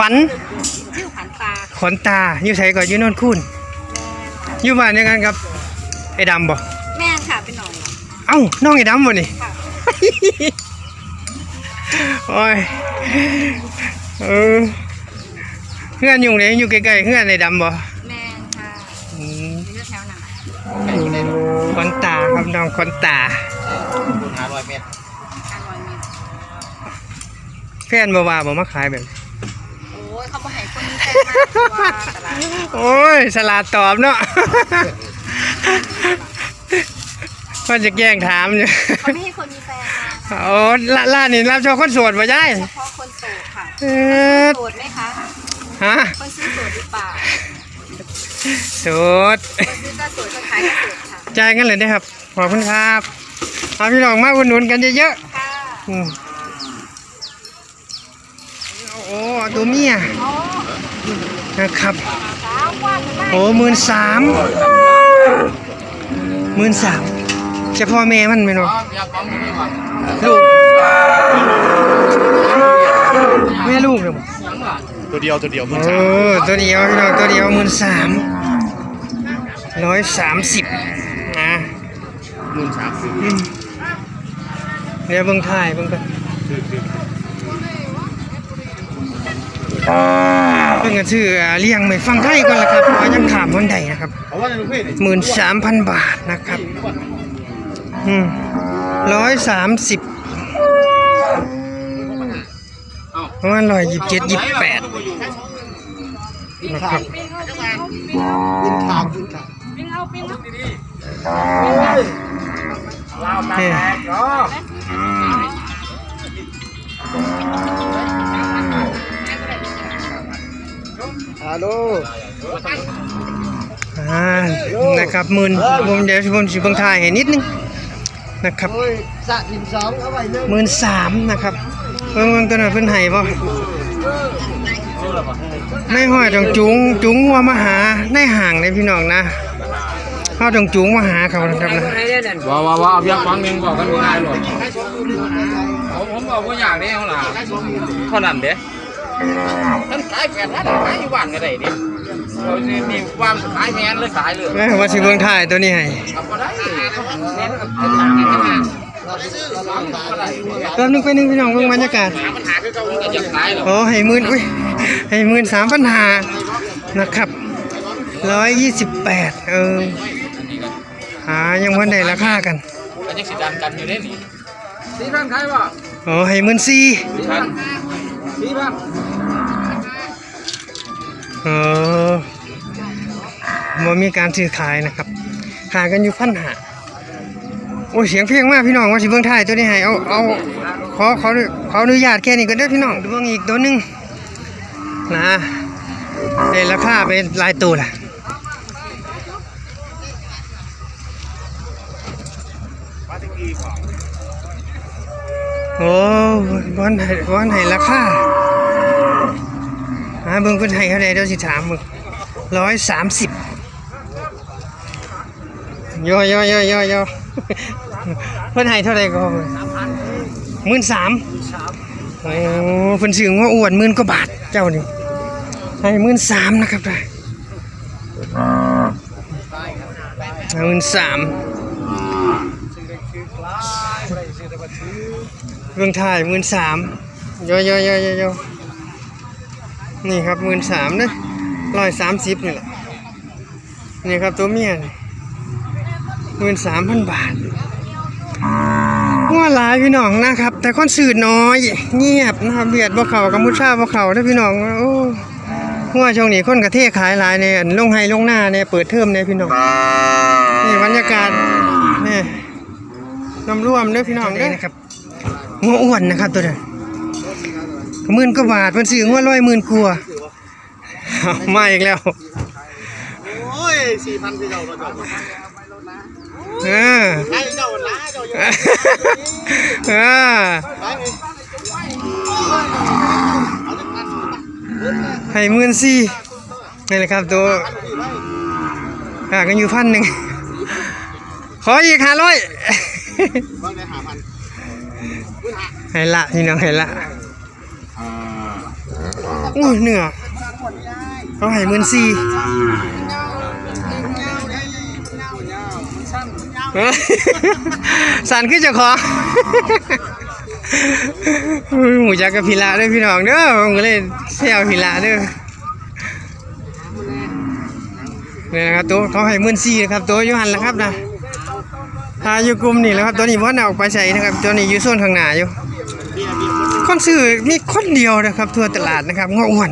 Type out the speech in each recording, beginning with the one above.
วัญชื่อขวัญตาขวัญตาอยู่ไสก่อนอยู่โนนคูนอยู่บ้านเดียวกันกับไอ้ดำบ่แม่ค่ะเป็นหนองเอ้าน้องไอ้ดำบ่นี่ ค่ะ โอ้ยเออเพื่อนอยู่ไหนอยู่ใกล้ๆเพื่อนไอ้ดำบ่แม่ค่ะอืมอยู่แถวๆนั้นขวัญตาครับน้องขวัญตาห้าร้อยเมตรการลอยมีแฟนบ่ว่าบ่มาขายแบบโอ้ย เขาบอกให้คนนี้แฟนมากกว่าตลาดโอ้ยสลาดตอบเนาะก็จะแกล้งถามอยู่เขาไม่ให้คนมีแฟนค่ะโอ้ล่าล่านี่รับชอบคนโสดบ่ยายเฉพาะคนโสดค่ะเออโสดไหมคะฮะคนซื้อโสดหรือเปล่าโสดคนซื้อก็โสดคนขายก็โสดค่ะจ่ายกันเลยนะครับขอบคุณครับเอาพี่น้องมาอุดหนุนกันเยอะค่ะๆอืม โอ้ตัวเมียโอ้นะครับสาวว่าจะได้โอ้หมื่นสามหมื่นสามเฉพาะแม่มันไหมเนาะยาปั๊มนี่ก่อนลูกแม่ลูกเนี่ยตัวเดียวตัวเดียวมึงโอ้ตัวเดียวพี่น้องตัวเดียวหมื่นสามร้อยสามสิบนะมึงสามสิบอืมเดี๋ยวเบิ่งถ่ายเบิ่งกัน เพิ่งกันชื่ออ่าเลี้ยงไม่ฟังไทยก่อนละครับเพราะว่ายังถามคนใดนะครับเอาว่าในลูกพี่หมื่นสามพันบาทนะครับอืมร้อยสามสิบประมาณร้อยยี่สิบเจ็ดยี่สิบแปดนะครับกินขาวกินขาวปิ้งเอาปิ้งเอาเนี่ย ฮัลโหลอ่านะครับหมื่นผมเดี๋ยวผมจะเบิ่งถ่ายให้นิดนึงนะครับโอ้ยสะหินสองเอาไว้เลยหมื่นสามนะครับเบิ่งเบิ่งตัวนั้นเพิ่นให้บ่ในห้อยต้องจุงจุงหัวมาหาในห่างเลยพี่น้องนะเฮาต้องจุงมาหาเขานะครับนะว้าวว้าวว้าวเอาเพียงฟังหนึ่งบอกกันง่ายๆหน่อยผมผมบอกว่าอย่างนี้เขาล่ะเท่านั้นเด้ท่าน ขายแปดท่านขายอยู่บ้านก็ได้ดิเราจะมีความขายแมนเลยขายเลยแม่ว่าสิเบิ่งถ่ายตัวนี้ให้ทำก็ได้แมนกับเป็นหางกันนะแป๊บนึงไปนึงพี่น้องเบิ่งบรรยากาศปัญหาคือเขาก็จะขายหรอกโอ้ให้หมื่นอุ้ยให้หมื่นสามพันหานะครับร้อยยี่สิบแปดเออหายังวันได้ราคากันก็ยังสิดันกันอยู่ได้นี่สี่พันขายป่ะโอ้ให้หมื่นสี่สี่พันสี่พันเออมันมีการซื้อขายนะครับหากันอยู่พันหาโอ้ยเสียงเพลงมากพี่น้องว่าสิเบิ่งถ่ายตัวนี้ให้เอาเอาขอขอขออนุญาตแค่นี้ก็ได้พี่น้องดูเบิ่งอีกตัวหนึงนะได้ราคาไปหลายตัวล่ะโอ้บอนให้บอนให้ราคา หาเบิ่งเพิ่นให้เท่าใดเดี๋ยวสิถามมึงร้อยสามสิบย่อย่อย่อย่อย่อเพิ่นให้เท่าใดก็หมื่นสามโอ้เพิ่นซื้อว่าอ้วนหมื่นกว่าบาทเจ้านี่ให้หมื่นสามนะครับท่านหมื่นสามเบิ่งถ่ายหมื่นสามย่อย่อย่อย่อย่อ นี่ครับหมื่นสามเนอะร้อยสามสิบนี่แหละนี่ครับตัวเมียหมื่นสามพันบาทว่าหลายพี่น้องนะครับ แต่คนสื่อน้อย เงียบนะครับเบียดบ่เขากัมพูชาบ่เขาเด้อพี่น้องโอ้หัวช่วงนี้คนกระเทขายหลายเนี่ยลงไห้ลงหน้าเนี่ยเปิดเทอมเนี่ยพี่น้องนี่บรรยากาศนี่น้ำร่วมเด้อพี่น้องเด้อนะครับหัวอ้วนนะครับตัวนั้น หมื่นกว่าบาทมันซื้อหัวร้อยหมื่นกว่าเอามาอีกแล้วโอ้ยสี่พันพี่เจ้าเราเจ้าเออให้เจ้าล้าเจ้าอยู่เออไปให้หมื่นสี่นี่แหละครับตัวหากันอยู่พันหนึ่งขออีกห้าร้อยว่าได้หาพันให้ละพี่น้องให้ละ อุ้ยเหนือเขาให้หมื่นสี่สันขึ้นเจ้าของหมูจักกับพิละเด้อพี่น้องเด้อผมก็เลยเซลพิละเด้อนี่นะครับตัวเขาให้หมื่นสี่นะครับตัวอยูหันแล้วครับนะทาอยู่กลุ่มนี่แหล้วครับตัวนี้ว่าน่าออกไปใส่นะครับตัวนี้อยู่โซนข้างหน้าอยู่ คนซื้อมีคนเดียวนะครับทั่วตลาดนะครับงออ้วน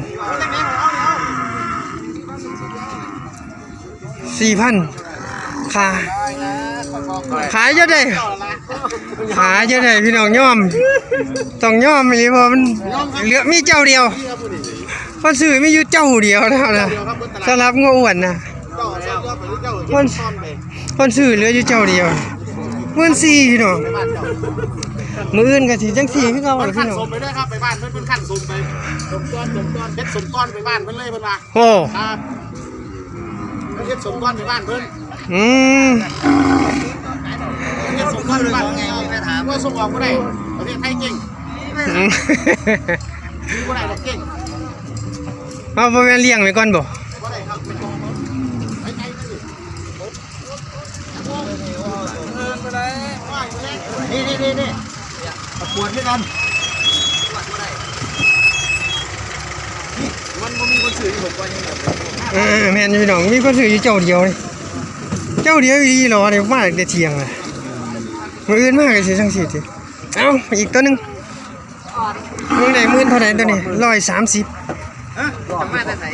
สี่พันค่าขายเยอะได้ ขายเยอะได้พี่น้องย่อม ต้องย่อมเลยเพราะมันเหลือมีเจ้าเดียวเพราะซื้อมีอยู่เจ้าเดียวนะครับนะสำหรับงออ้วนนะเจ้าเจ้าไปเจ้าคนคนซื้อเหลืออยู่เจ้าเดียวหมื่นสี่พี่น้อง มืออื่นก็สิจังสี่คือเก่าเพิ่นเลยขั้พี่นน้องสมไปด้วยครับไปบ้านเพิ่นเพิ่นขั้นสมไปสมก้อนสมก้อนเพชรสมก้อนไปบ้านเพิ่นเลยเพิ่นว่าโอ้ครับเพชรสมก้อนไปบ้านเพิ่นอืมเพชรสมก้อนไปบ้านไงไม่ถามว่าส่งออกบ่ได้ประเทศไทยเก่งอืมมีบ่ได้หรอกเก่งเอาบ่แม่นเลี้ยงไว้ก่อนบ่บ่ได้ครับไปไทยนี่นี่นี่นี่ ประกวดด้วยกันมันบ่มีคนซื้อผมว่านี่เออแม่นอยู่พี่น้องมีคนซื้ออยู่เจ้าเดียวเลยเจ้าเดียวอีหรอเนี่ยมาแต่เที่ยงเลยมืออื่นมากเลยสิจังสี่สิเอ้าอีกตัวหนึงมึงได้หมื่นเท่าไหร่ตัวนี้ร้อยสามสิบจะมาแต่ไหน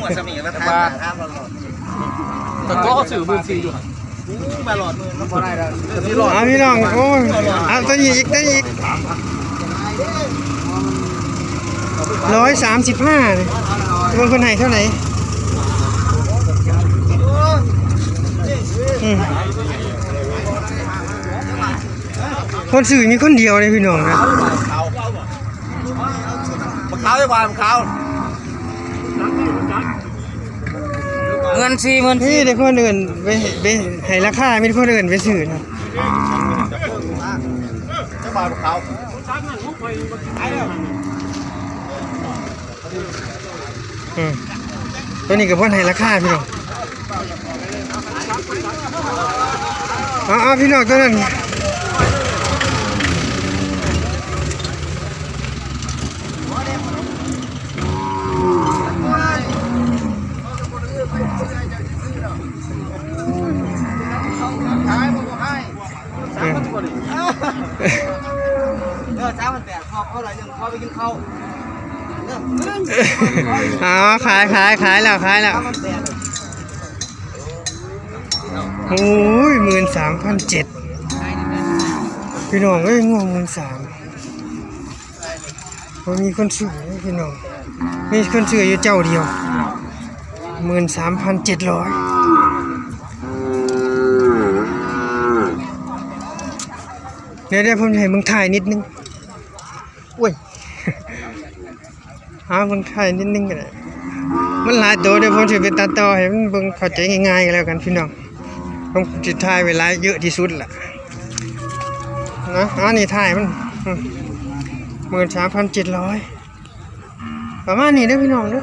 หัวสมีมาทานครับแต่ก็เขาสื่อมือซีอยู่ มาหลอดมือมันพอได้แล้วที่หลอดเอาพี่น้องโอ้ยเอาตัวนี้อีกตัวนี้อีกร้อยสามสิบห้าเลยบางคนให้เท่าไหร่อืมคนสื่อมีคนเดียวเลยพี่น้องนะขาวไอ้วานขาว เงินสี่หมื่นพี่เด็กคนอื่นไปไปให้ราคาไม่ได้คนอื่นไปสื่อนะไอ้วานขาตัวนี้กับพ่นให้ราคาพี่น้องเอ๋อพี่น้องตัวนั้นอืม เออเช้า มันแปดพอเขาอะไรยังพอไปกินข้าวอ๋อขายขายขายแล้วขายแล้วโอ้ยหมื่นสามพันเจ็ดพี่น้องเอ้ยง่วงหมื่นสามพอมีคนซื้อเด้อพี่น้องมีคนซื้ออยู่เจ้าเดียวหมื่นสามพันเจ็ดร้อยเดี๋ยวเดี๋ยวผมจะให้มึงถ่ายนิดนึงอุ้ย หามึงถ่นิดนึงก็ได้มันหลายตัวเดี๋ยวผมจะไปตัดต่อให้มันเบิ่งเข้าใจง่ายๆกันแล้วกันพี่น้องผมจะถ่ายเวลาเยอะที่สุดแหละนะอันนี้ถ่ายมันหมื่นสามพันเจ็ดร้อยประมาณนี้เด้พี่น้องเด้อ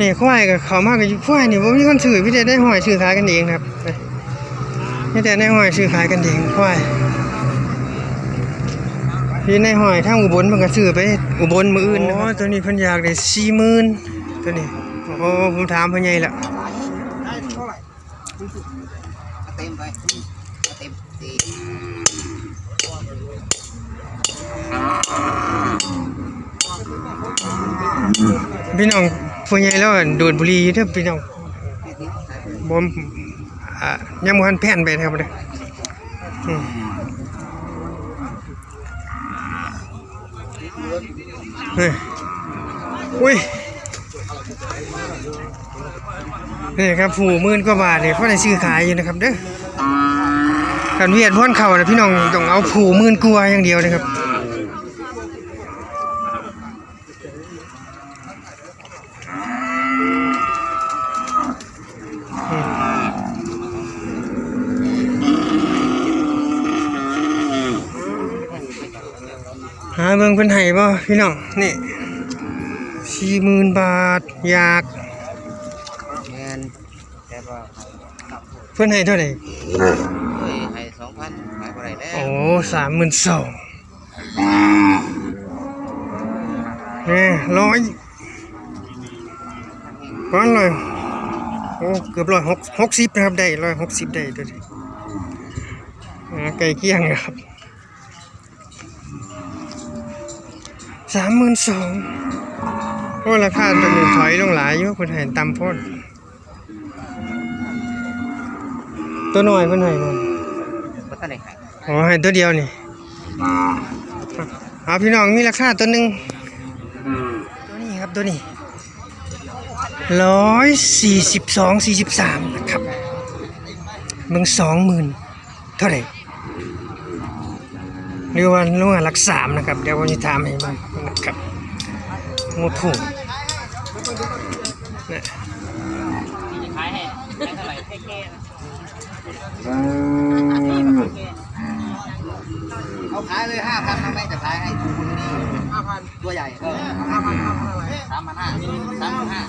นี่ควายกับเขามากกับควายนี่ผมมีคนซื้อพี่แต่ได้หอยซื้อขายกันเองครับ พี่แต่ได้หอยซื้อขายกันเองควายพี่ในหอยทางอุบลมันก็ซื้อไป อุบลมืออื่นนะครับตัวนี้เพิ่นอยากได้สี่หมื่นตัวนี้โอ้ผมถามเพิ่นใหญ่ละได้เท่าไหร่เต็มไปเต็มตีพี่น้องผู้ใหญ่แล้วโดนบุหรีอยู่เด้อพี่น้องบ่มอ่า ยังบ่ทันแผ่นไปครับเด้ออืมเฮ้ยอุ้ยนี่ครับผูมื่นกว่าบาทเนี่ยเขาได้ซื้อขายอยู่นะครับเด้อกันเวียดพ่อนเข่านะพี่น้องต้องเอาผูมื่นกว่าอย่างเดียวนะครับาเบิ่งเพิ่นให้บ่พี่น้องนี่สี่หมื่นบาทอยากแมนแต่ว่าเพิ่นให้เท่าไหร่เฮ้ยให้สองพันขายอะไรได้โอ้สามหมื่นสองนี่ร้อยก้อนเลยโอ้เกือบร้อยหกหกสิบนะครับได้ร้อยหกสิบได้ตัวนี้อ่าไก่เกี้ยงนะครับ สามหมื่นสองโอ้ราคาตัวนี้ถอยลงหลายอยู่เพิ่นให้ต่ำโพ้นตัวน้อยเพิ่นให้บ่ก็ท่านได้ขายอ๋อให้ตัวเดียวนี่เอาพี่น้องมีราคาตัวหนึ่งตัวนี้ครับตัวนี้ร้อยสี่สิบสองสี่สิบสามนะครับมึงสองหมื่นเท่าไหร่ หรือว่าลงมาหลักสามนะครับ เดี๋ยวผมจะถามให้มันนะครับงูถูกนะขายให้ให้เท่าไหร่ให้แก่เอาขายเลยห้าพันทำไมจะขายให้ถูกคนนี้ห้าพันตัวใหญ่เออห้าพันสามพันห้าสามพันห้า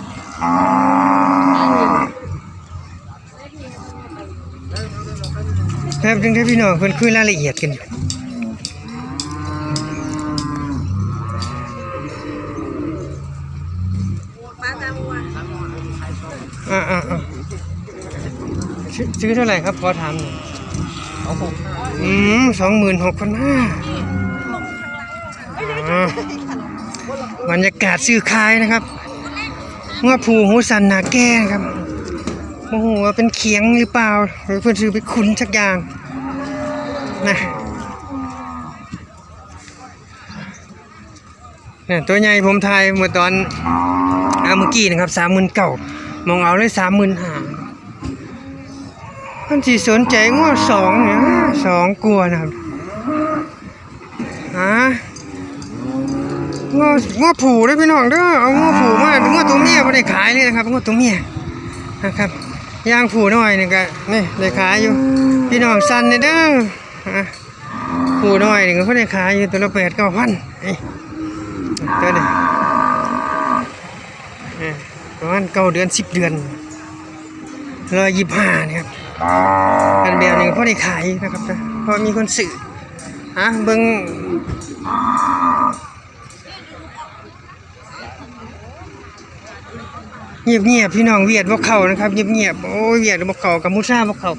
ครับจึงได้พี่น้องเพิ่นคุยรายละเอียดกันอยู่ ซื้อซื้อเท่าไหร่ครับพอถามหน่อยเอาผมอืมสองหมื่นหกพันห้าบรรยากาศซื้อขายนะครับงอผูหูสันนาแก้ครับโอ้โหว่าเป็นเขียงหรือเปล่าหรือเพื่อนซื้อไปขุนสักอย่างนะเนี่ยตัวใหญ่ผมทายเมื่อตอนอาเมื่อกี้นะครับสามหมื่นเก่ามองเอาเลยสามหมื่นห้า ท่านที่สนใจง้อสองเนี่ยสองกลัวนะครับฮะง้อง้อผูได้พี่น้องเด้อเอาง้อผูมาง้อตัวเมียไม่ได้ขายเลยนะครับง้อตัวเมียนะครับย่างผูหน่อยนี่ก็นี่ได้ขายอยู่ พี่น้องสั้นเนี่ยเด้อฮะผูหน่อยนี่ก็เขาได้ขายอยู่ตัวละแปดเก้าพันนี่ตัวนี้นี่ประมาณเก้าเดือนสิบเดือนร้อยยี่สิบห้านี่ครับ กันแบบนี้ก็พอได้ขายนะครับนะเพราะมีคนสื่อฮะเบิ้งเงียบเงียบๆพี่น้องเวียดบ่เข้านะครับเงียบเงียบๆโอ้ยเวียดบ่เข้ากับมุซ่าบ่เข้า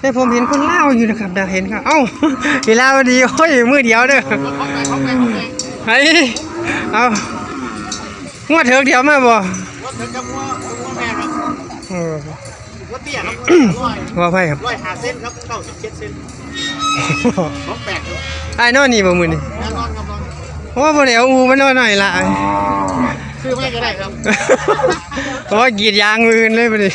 แต่ผมเห็นคนเล่าวอยู่นะครับดาเห็นครับเอ้าเวลาวดีโอ้ยมือเดียวเด้อไอ้เอางวดเถิกเดียวมาบ่ว่าเธอจะว่าว่าแพงครับเออ ว่าเตี้ยครับร้อยว่าไปครับร้อยห้าเส้นครับเก้าสิบเจ็ดเส้นสองแปดครับไอ้นอนนี่บ่มื้อนี้แน่นอนครับน้องโอ้บ่ได้เอาอูมันนอนหน่อยละซื้อไม่ก็ได้ครับโอ้ยกรีดยางมือเลยบ่ได้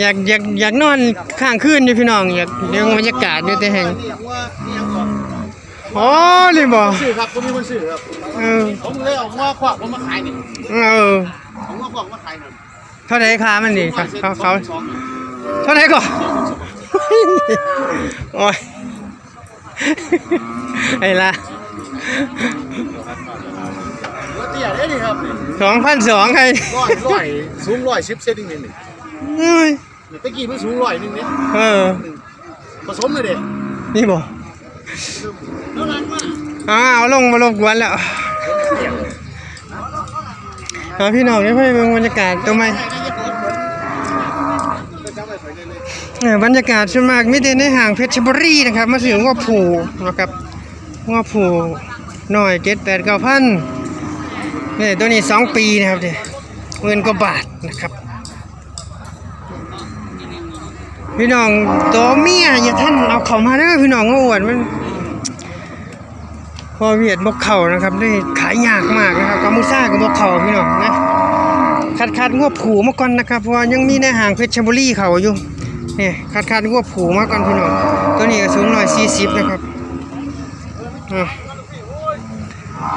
อยากอยากอยากนอนข้างคืนอยู่พี่น้องอยากเรื่องบรรยากาศอยู่แต่แห่งนี่ว่านี่ยังก่อนอ๋อนี่บ่ซื้อครับก็มีคนซื้อครับเออผมเลยเอาว่าขวากผมมาขายนี่เออผมว่าขวากมาขายนี่ เท่าไหร่ค่ามันนี่เขาเขาเขาสองเท่าไหร่ก่อนโอ้ยไอ้ละว่าเตี้ยได้นี่ครับ2,200ใครร้อยร้อยสูงร้อยสิบเซนนี่นี่เอ้ยตะกี้มันสูงร้อยนึงเนี่ยเออผสมเลยเด็กนี่บ่แล้วร้านว่าอ้าวลงมารบกวนแล้ว เอาพี่น้องได้ไปเบิ่งบรรยากาศตัวใหม่บรรยากาศส่วนมากมีแต่ในห้างเพชรบุรีนะครับมาถึงว่าผูนะครับว่าผูหน่อยเจ็ดแปดเก้าพันนี่ตัวนี้สองปีนะครับเดี๋ยเงินกว่าบาทนะครับ พี่น้องตัวเมียอย่าท่านเอาเขามาเด้อพี่น้องอวดมัน พอเวียดบกเข่านะครับได้ขายยากมากนะครับกัมพูชากับบกเข่าพี่น้องนะคัดคัดงวบผูมาก่อนนะครับเพราะว่ายังมีในห่างเพชรบุรีเขาอยู่เนี่ยคัดคัดงวบผูมาก่อนพี่น้องตัวนี้ก็สูงหน่อยสี่สิบนะครับ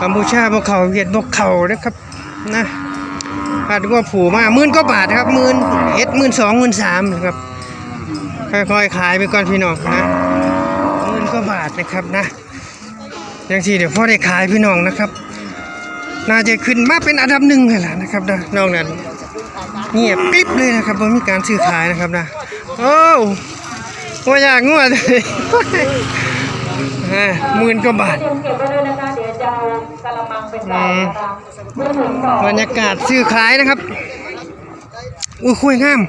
กัมพูชาบกเข่าเวียดบกเข่านะครับนะคัดงวบผูมาหมื่นก็บาทครับหมื่นเอ็ดหมื่นสองหมื่นสามนะครับค่อยๆขายไปก่อนพี่น้องนะหมื่นก็บาทนะครับนะ อย่างที่เดี๋ยวพ่อได้ขายพี่น้องนะครับ น่าจะขึ้นมาเป็นอันดับหนึ่งเลยล่ะนะครับนะนอกนั้นเงียบกริบเลยนะครับไม่มีการซื้อขายนะครับนะโอ้ว่าอยากงวดเลยอ่าหมื่นกว่าบาทบรรยากาศซื้อขายนะครับอุ้ยคุยงาม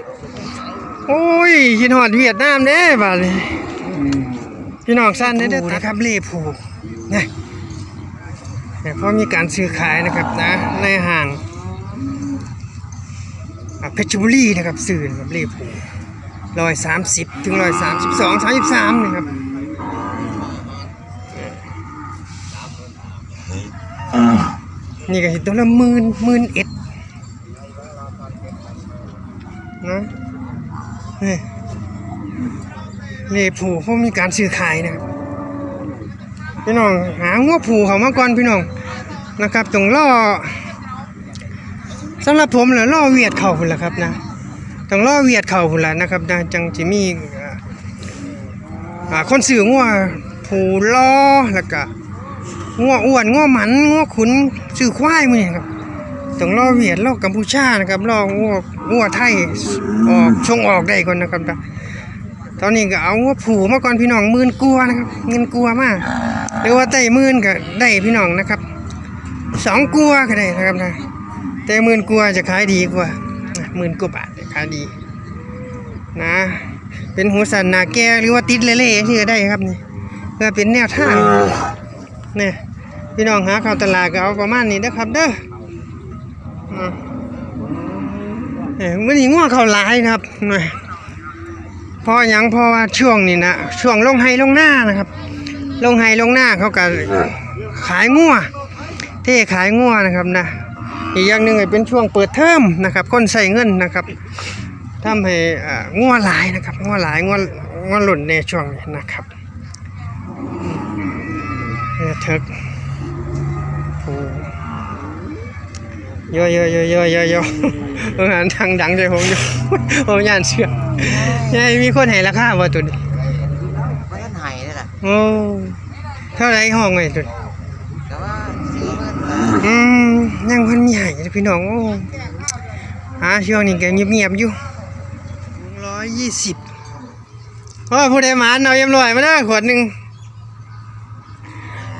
โอ้ยยินหอดเวียดนามเด้บาดนี้พี่น้องสั้นเด้อนะครับเล่ผู นะแต่พอมีการซื้อขายนะครับนะในห้างอะเพชรบุรีนะครับซื้อนะครับเล่ผูร้อยสามสิบถึงร้อยสามสิบสองสามสิบสามนะครับนี่ก็เห็นตัวละหมื่นหมื่นเอ็ดนะนี่นี่ผูเขามีการซื้อขายนะครับ พี่น้องหางัวผูเขามาก่อนพี่น้องนะครับต้องล่อสำหรับผมเหรอล่อเวียดเข่าพุ่นละครับนะต้องล่อเวียดเข่าพุ่นละนะครับนะจังจะมีอ่าคนซื้องัวผูล่อแล้วก็งัวอ้วนงัวหมันงัวขุนซื้อควายมื้อนี้ครับต้องรอเวียดรอกัมพูชานะครับรองัวงัวไทยออกชงออกได้ก่อนนะครับนะตอนนี้ก็เอางัวผูมาก่อนพี่น้องมื่นกลัวนะครับเงินกลัวมาก หรือว่าไต้หมื่นก็ได้พี่น้องนะครับสองกลัวก็ได้นะครับนะแต่มื่นกลัวจะขายดีกว่าหมื่นกว่าบาทจะขายดี นะ เป็นหูสันนาแก้หรือว่าติดเล่ๆที่ก็ได้ครับนี่เพื่อเป็นแนวทางเนี่ยพี่น้องหาข้าวตลาดก็เอาประมาณนี้นะครับเด้อเมื่อนี้ง่วงเขาหลายนะครับแหม่เพรางพราะว่าช่วงนี้นะช่วงลงไฮลงหน้านะครับ ลงไฮลงหน้าเขาก็ขายงัวเท่ขายงัวนะครับนะอีกอย่างหนึ่งก็เป็นช่วงเปิดเทอมนะครับคนใส่เงินนะครับทำให้อ่างัวหลายนะครับงัวหลายงัวงัวหล่นในช่วงนี้นะครับเนี่ยเถิกโอ้เยอะเยอะเยอะเยอะเยอะเยอะเอออันดังดังใจผมอยู่ผมย่านเชื่อยายมีคนให้ราคาว่าตัวนี้ ไม่ทันหายเลยล่ะ โอ้เท่าไรห้องไงตัวนี้อืมยังพันมีให้เลยพี่น้องโอ้หาช่วงนี้แกเงียบๆอยู่ร้อยยี่สิบโอ้ผู้ใดหมานเอาเยี่ยมลอยมาเด้ขวดหนึ่ง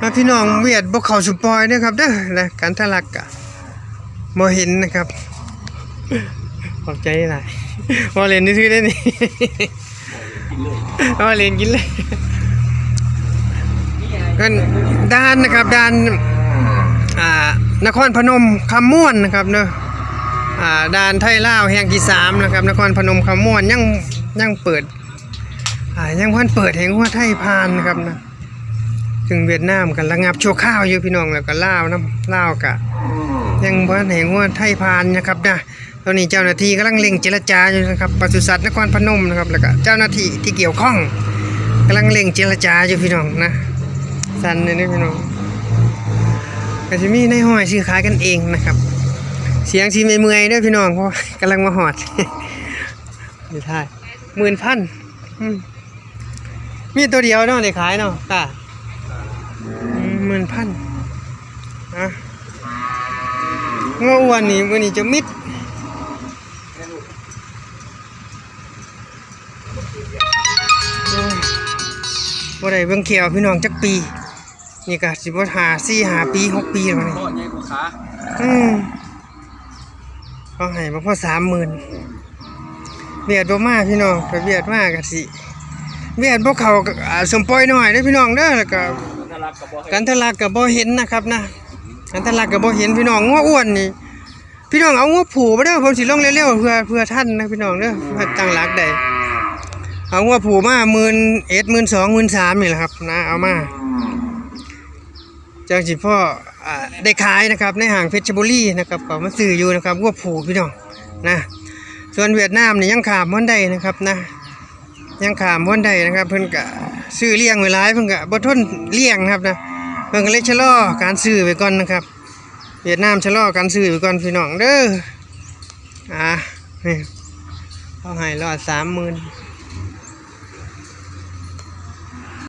มาพี่น้องเวียดบกเขาสุปอยเด้อครับเด้อและการทะลักกะบ่เห็นนะครับขอบใจหลายบ่เล่นนี่ซื้อได้นี่บ่เล่นกินเลย กันด้านนะครับด้านอ่านครพนมคำม่วนนะครับเนอะอ่าด้านไทยลาวแห่งที่สามนะครับนครพนมคำม่วนยังยังเปิดอ่ายังพันเปิดแห่งหัวไทยพานนะครับนะถึงเวียดนามกันระงับชั่วข้าวอยู่พี่น้องแล้วก็ลาวน้ำลาวกะยังบ่ทันเห็นว่าไทยพานนะครับนะตอนนี้เจ้าหน้าที่กำลังเร่งเจรจาอยู่นะครับปศุสัตว์นครพนมนะครับแล้วก็เจ้าหน้าที่ที่เกี่ยวข้องกำลังเร่งเจรจาอยู่พี่น้องนะ สันเลยนะพี่น้องก็จะมีในห้อยซื้อขายกันเองนะครับ เสียงสีเมื่อยด้วยพี่น้องเพราะกำลังมาหอดไม่ใช่หมื่นพันมีตัวเดียวเนาะได้ขายเนาะค่ะหมื่นพันอะง้ออ้วนนี่วันนี้จะมิดโอ้ยบ่ได้เบิ่งเขียวพี่น้องจักปี นี่ก็สิบ่หาสี่หาปีหกปีแล้วนี่โทษใหญ่กว่าขาอืมเขาให้มาพอสามหมื่นเบียดบ่มาพี่น้องก็เบียดมากกะสิเบียดบ่เขาก็อ่าสมปล่อยหน่อยเด้อพี่น้องเด้อแล้วก็ ทะลักกับบ่ให้กันทะลักกับบ่เห็นนะครับนะกันทะลักกับบ่เห็นพี่น้องงัวอ้วนนี่ พี่น้องเอางัวผูมาเด้อผมสิลงเร็วๆเพื่อเพื่อท่านนะพี่น้องเด้อเพื่อตั้งหลักได้เอางัวผูมาหมื่นเอ็ดหมื่นสองหมื่นสามนี่แหละครับนะเอามา จังสิพ่ออ่าได้ขายนะครับในห้างเพชรบุรีนะครับก็มาซื้ออยู่นะครับงัวผูพี่น้องนะ ส่วนเวียดนามนี่ยังขามวันใดนะครับนะ ยังขามวันใดนะครับ เพิ่นก็ซื้อเลี้ยงไว้หลายเพิ่นก็บ่ทนเลี้ยงครับนะเพิ่นก็เลยชะลอการซื้อไว้ก่อนนะครับ เวียดนามชะลอการซื้อไว้ก่อนพี่น้องเด้ออ่านี่เขาให้รอดสามหมื่น